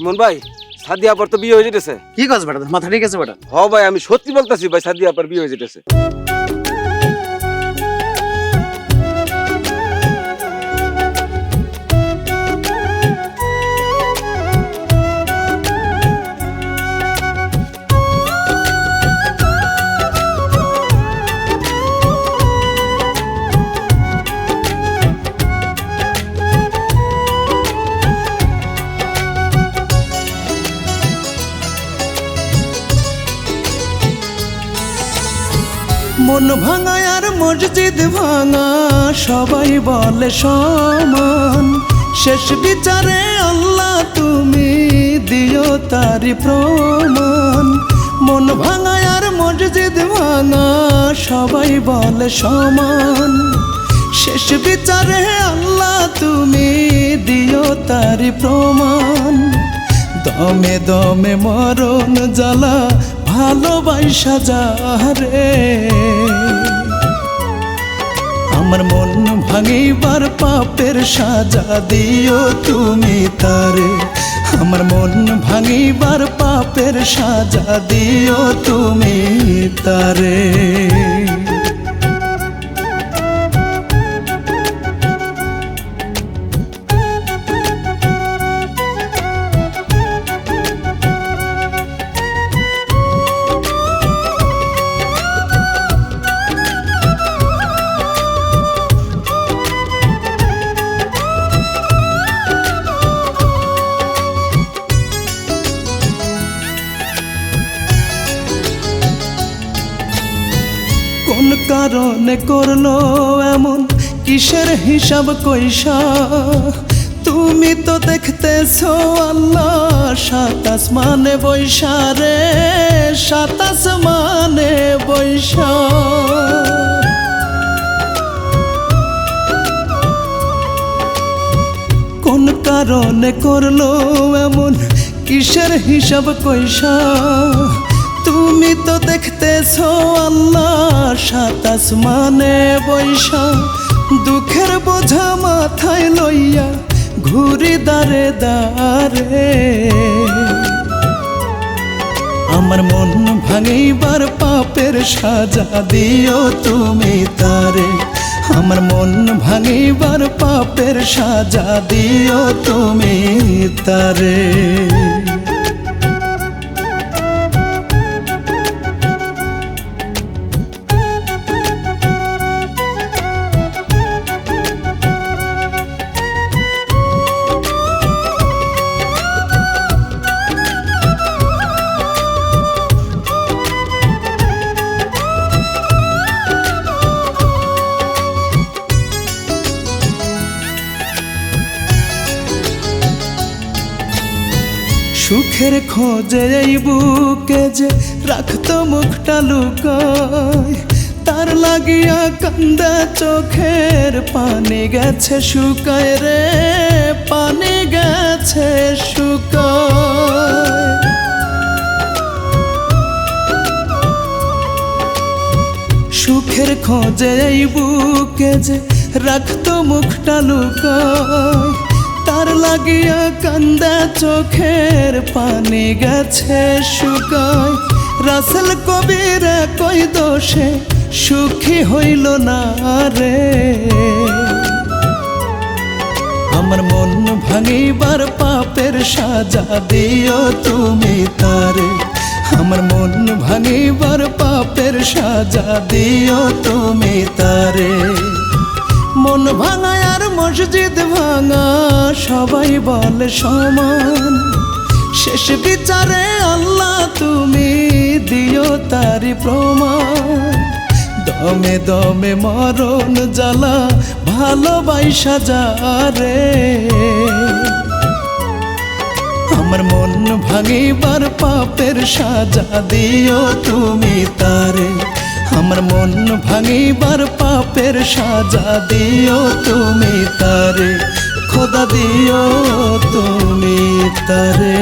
ইমন ভাই সাদিয়া আপার তো বিয়ে হয়ে যেতেছে। কি কাজ বেটা? মাথা ঠিক আছে বেটা? হ ভাই আমি সত্যি বলতেছি ভাই সাদিয়া আপার বিয়ে হয়ে যেতেছে। মন ভাঙা আর মসজিদ ভাঙা। সবাই বলে সমান। শেষ বিচারে আল্লাহ তুমি দিও তারি প্রমাণ। মন ভাঙা আর মসজিদ ভাঙা, সবাই বলে সমান। শেষ বিচারে আল্লাহ তুমি দিও তারি প্রমাণ। দমে দমে মরণ জ্বালা, ভালোবাসা যারে আমার মন ভাঙিবার পাপের সাজা দিও তুমি তারে। আমার মন ভাঙিবার পাপের সাজা দিও তুমি তারে। কারণে করল এমন কিসের হিসাব কইসা তুমি তো দেখতেছো আল্লাহ সাতাস মানে বৈশা রে সাতাস মানে বৈশা। কোন কারণে করল এমন কিসের হিসাব কইসা তুমি তো দেখতেছো আল্লাহ সাতাস মানে বৈশা, দুঃখের বোঝা মাথায় লইয়া ঘুরি দারে দারে আমার মন ভাঙিবার পাপের সাজা দিও তুমি তারে। আমার মন ভাঙিবার পাপের সাজা দিও তুমি তারে। সুখের খোঁজে এই বুকে যে রাখতো মুখটা লুকায়, তার লাগিয়া কান্দা চোখের পানি গেছে, শুকায় রে, পানি গেছে, শুকায়। সুখের খোঁজে এই বুকে যে রাখতো মুখটা লুকায় তার লাগিয়া কান্দা চোখের পানি গেছে শুকায়। রাসেল কবির কই দোষে, সুখী হইল না রে। আমার মন ভাঙিবার পাপের সাজা দিও তুমি তারে। আমার মন ভাঙিবার পাপের সাজা দিও তুমি তারে। মন ভাঙা মসজিদ ভাঙা, সবাই বলে সমান। শেষ বিচারে আল্লাহ তুমি দিও তারি প্রমাণ। দমে দমে মরণ জ্বালা ভালোবাসা যারে। আমার মন ভাঙিবার পাপের সাজা দিও তুমি তারে। আমার মন ভাঙিবার পাপের সাজা দিও তুমি তারে খোদা দিও তুমি তারে।